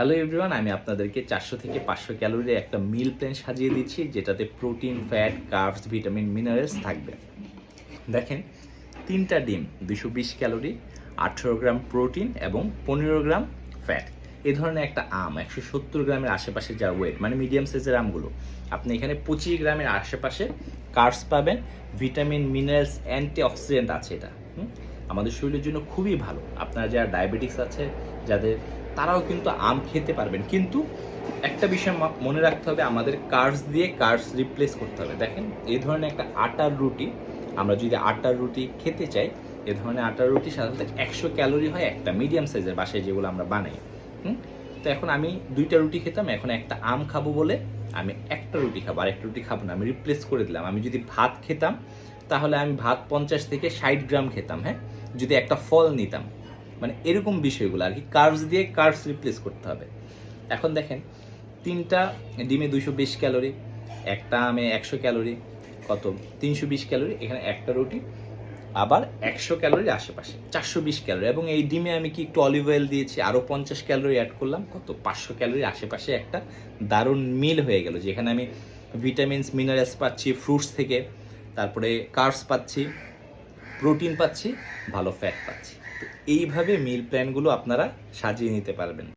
Hello everyone আমি আপনাদেরকে চারশো থেকে পাঁচশো ক্যালোরির একটা মিল প্ল্যান সাজিয়ে দিচ্ছি, যেটাতে protein fat carbs vitamin minerals থাকবে। দেখেন, তিনটা ডিম, দুশো বিশ ক্যালোরি, আঠেরো গ্রাম প্রোটিন এবং পনেরো গ্রাম ফ্যাট এ ধরনের একটা আম, একশো সত্তর গ্রামের আশেপাশে যা ওয়েট মানে মিডিয়াম সাইজের আমগুলো। আপনি এখানে পঁচিশ গ্রামের আশেপাশে কার্বস পাবেন ভিটামিন মিনারেলস অ্যান্টি অক্সিডেন্ট আছে এটা? আমাদের শরীরের জন্য খুবই ভালো। আপনারা যারা ডায়াবেটিস আছে, যাদের, তারাও কিন্তু আম খেতে পারবেন। কিন্তু একটা বিষয় মনে রাখতে হবে, আমাদের কার্বস দিয়ে কার্বস রিপ্লেস করতে হবে। দেখেন এই ধরনের একটা আটার রুটি, আমরা যদি আটার রুটি খেতে চাই, এ ধরনের আটার রুটি সাধারণত একশো ক্যালোরি হয় একটা মিডিয়াম সাইজের বাসায় যেগুলো আমরা বানাই। হুম? তো এখন আমি দুইটা রুটি খেতাম, এখন একটা আম খাব বলে আমি একটা রুটি খাব আর একটা রুটি খাব না। আমি রিপ্লেস করে দিলাম। আমি যদি ভাত খেতাম, তাহলে আমি ভাত পঞ্চাশ থেকে ষাট গ্রাম খেতাম হ্যাঁ? যদি একটা ফল নিতাম মানে এরকম বিষয়গুলো আর কি কার্বস দিয়ে কার্বস রিপ্লেস করতে হবে। এখন দেখেন, তিনটা ডিমে দুশো বিশ ক্যালোরি, একটা আমে একশো ক্যালোরি, কত? তিনশো বিশ ক্যালোরি, এখানে একটা রুটি, আবার একশো ক্যালোরির আশেপাশে, চারশো বিশ ক্যালোরি। এবং এই ডিমে আমি কি একটু অলিভ অয়েল দিয়েছি আরও পঞ্চাশ ক্যালোরি অ্যাড করলাম, কত? পাঁচশো ক্যালোরির আশেপাশে একটা দারুণ মিল হয়ে গেল, যেখানে আমি ভিটামিনস মিনারেলস পাচ্ছি ফ্রুটস থেকে, তারপরে কার্বস পাচ্ছি প্রোটিন পাচ্ছি ভালো ফ্যাট পাচ্ছি। তো এইভাবে মিল প্ল্যানগুলো আপনারা সাজিয়ে নিতে পারবেন।